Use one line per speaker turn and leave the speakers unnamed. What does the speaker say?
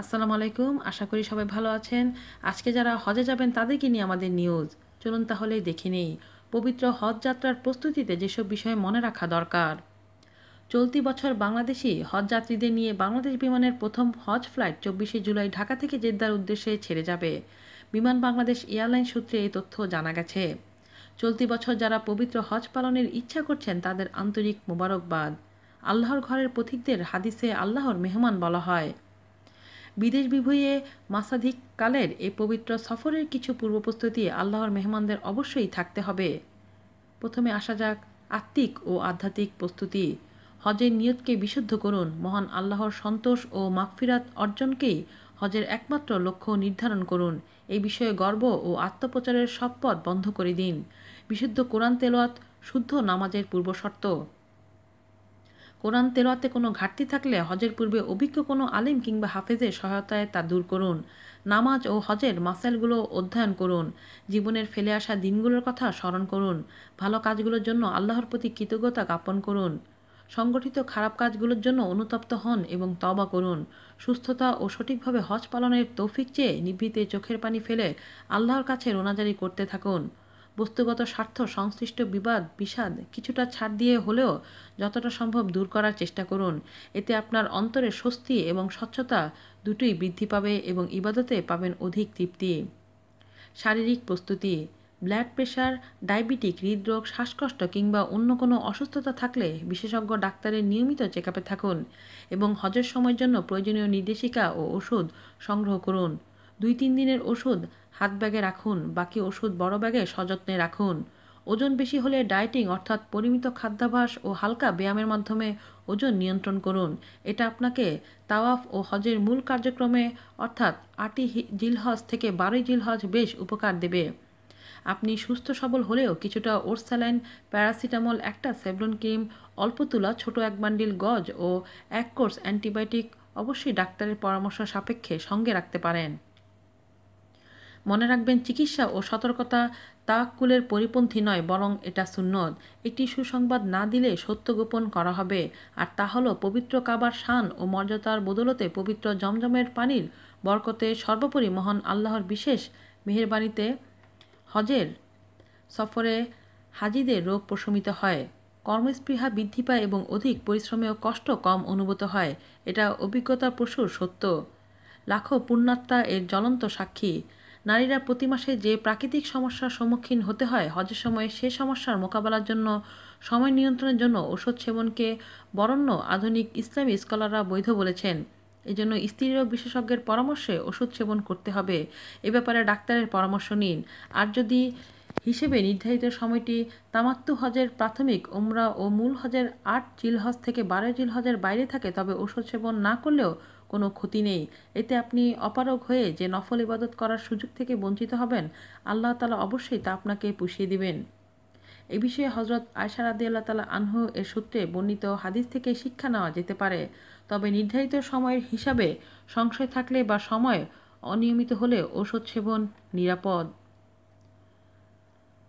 আসসালামু আলাইকুম, আশা করি সবাই ভালো আছেন। আজকে যারা হজে যাবেন, তাদেরকে নিয়ে আমাদের নিউজ চলুন তাহলে দেখে নেই। পবিত্র হজ যাত্রার প্রস্তুতিতে যেসব বিষয়ে মনে রাখা দরকার। চলতি বছর বাংলাদেশি হজ যাত্রীদের নিয়ে বাংলাদেশ বিমানের প্রথম হজ ফ্লাইট চব্বিশে জুলাই ঢাকা থেকে জেদ্দার উদ্দেশ্যে ছেড়ে যাবে। বিমান বাংলাদেশ এয়ারলাইন সূত্রে এই তথ্য জানা গেছে। চলতি বছর যারা পবিত্র হজ পালনের ইচ্ছা করছেন, তাদের আন্তরিক মোবারকবাদ। আল্লাহর ঘরের পথিকদের হাদিসে আল্লাহর মেহমান বলা হয়। বিদেশ বিভূয়ে মাসাধিক কালের এই পবিত্র সফরের কিছু পূর্ব প্রস্তুতি আল্লাহর মেহমানদের অবশ্যই থাকতে হবে। প্রথমে আসা যাক আত্মিক ও আধ্যাত্মিক প্রস্তুতি। হজের নিয়তকে বিশুদ্ধ করুন, মহান আল্লাহর সন্তোষ ও মাগফিরাত অর্জনকেই হজের একমাত্র লক্ষ্য নির্ধারণ করুন। এই বিষয়ে গর্ব ও আত্মপ্রচারের সব পথ বন্ধ করে দিন। বিশুদ্ধ কোরআন তেলোয়াত শুদ্ধ নামাজের পূর্বশর্ত কোরআন তেলোয়াতে কোনো ঘাটতি থাকলে হজের পূর্বে অভিজ্ঞ কোনো আলিম কিংবা হাফেজের সহায়তায় তা দূর করুন। নামাজ ও হজের মাসাইলগুলো অধ্যয়ন করুন। জীবনের ফেলে আসা দিনগুলোর কথা স্মরণ করুন। ভালো কাজগুলোর জন্য আল্লাহর প্রতি কৃতজ্ঞতা জ্ঞাপন করুন। সংগঠিত খারাপ কাজগুলোর জন্য অনুতপ্ত হন এবং তবা করুন। সুস্থতা ও সঠিকভাবে হজ পালনের তৌফিক চেয়ে নিভৃতে চোখের পানি ফেলে আল্লাহর কাছে রোনাজারি করতে থাকুন। বস্তুগত স্বার্থ, সংশ্লিষ্ট বিবাদ, বিষাদ কিছুটা ছাড় দিয়ে হলেও যতটা সম্ভব দূর করার চেষ্টা করুন। এতে আপনার অন্তরে স্বস্তি এবং স্বচ্ছতা দুটোই বৃদ্ধি পাবে এবং ইবাদতে পাবেন অধিক তৃপ্তি। শারীরিক প্রস্তুতি, ব্লাড প্রেশার ডায়াবেটিক, হৃদরোগ, শ্বাসকষ্ট কিংবা অন্য কোনো অসুস্থতা থাকলে বিশেষজ্ঞ ডাক্তারের নিয়মিত চেক থাকুন এবং হজের সময়ের জন্য প্রয়োজনীয় নির্দেশিকা ও ওষুধ সংগ্রহ করুন। দুই তিন দিনের ওষুধ হাত ব্যাগে রাখুন, বাকি ওষুধ বড় ব্যাগে সযত্নে রাখুন। ওজন বেশি হলে ডায়েটিং অর্থাৎ পরিমিত খাদ্যাভাস ও হালকা ব্যায়ামের মাধ্যমে ওজন নিয়ন্ত্রণ করুন। এটা আপনাকে তাওয়াফ ও হজের মূল কার্যক্রমে অর্থাৎ আটই জিলহজ থেকে বারোই জিলহজ বেশ উপকার দেবে। আপনি সুস্থ সবল হলেও কিছুটা ওরস্যালাইন প্যারাসিটামল, একটা সেভলন ক্রিম, অল্প তুলা, ছোট এক বান্ডিল গজ ও এক কোর্স অ্যান্টিবায়োটিক অবশ্যই ডাক্তারের পরামর্শ সাপেক্ষে সঙ্গে রাখতে পারেন। মনে রাখবেন চিকিৎসা ও সতর্কতা তাকুলের পরিপন্থী নয়, বরং এটা সুন্নত। একটি সুসংবাদ না দিলে সত্য গোপন করা হবে। আর তা হলো, পবিত্র কাবার শান ও মর্যাদার বদলতে পবিত্র জমজমের পানির বরকতে সর্বোপরি মহান আল্লাহর বিশেষ মেহেরবানিতে হজের সফরে হাজিদের রোগ প্রশমিত হয়। কর্মস্পৃহা বৃদ্ধি পায় এবং অধিক পরিশ্রমেও কষ্ট কম অনুভূত হয়। এটা অভিজ্ঞতা প্রচুর সত্য। লাখো পুণ্যাত্মা এর জ্বলন্ত সাক্ষী। নারীরা প্রতি মাসে যে প্রাকৃতিক সমস্যার সম্মুখীন হতে হয়, হজের সময়ে সে সমস্যার মোকাবেলার জন্য, সময় নিয়ন্ত্রণের জন্য ওষুধ সেবনকে বরণ্য আধুনিক ইসলামী স্কলাররা বৈধ বলেছেন। এজন্য স্ত্রীরোগ বিশেষজ্ঞের পরামর্শে ওষুধ সেবন করতে হবে। এ ব্যাপারে ডাক্তারের পরামর্শ নিন। আর যদি হিসেবে নির্ধারিত সময়টি তামাত্তু হজের প্রাথমিক ওমরা ও মূল হজের আট জিলহজ থেকে বারো জিলহজের বাইরে থাকে, তবে ওষুধ সেবন না করলেও কোনো ক্ষতি নেই। এতে আপনি অপারগ হয়ে যে নফল ইবাদত করার সুযোগ থেকে বঞ্চিত হবেন, আল্লাহ তালা অবশ্যই তা আপনাকে পুষিয়ে দিবেন। এ বিষয়ে হজরত আয়সা রাদি আল্লাহ তালা আনহু এর সূত্রে বর্ণিত হাদিস থেকে শিক্ষা নেওয়া যেতে পারে। তবে নির্ধারিত সময়ের হিসাবে সংশয় থাকলে বা সময় অনিয়মিত হলে ওষুধ সেবন নিরাপদ।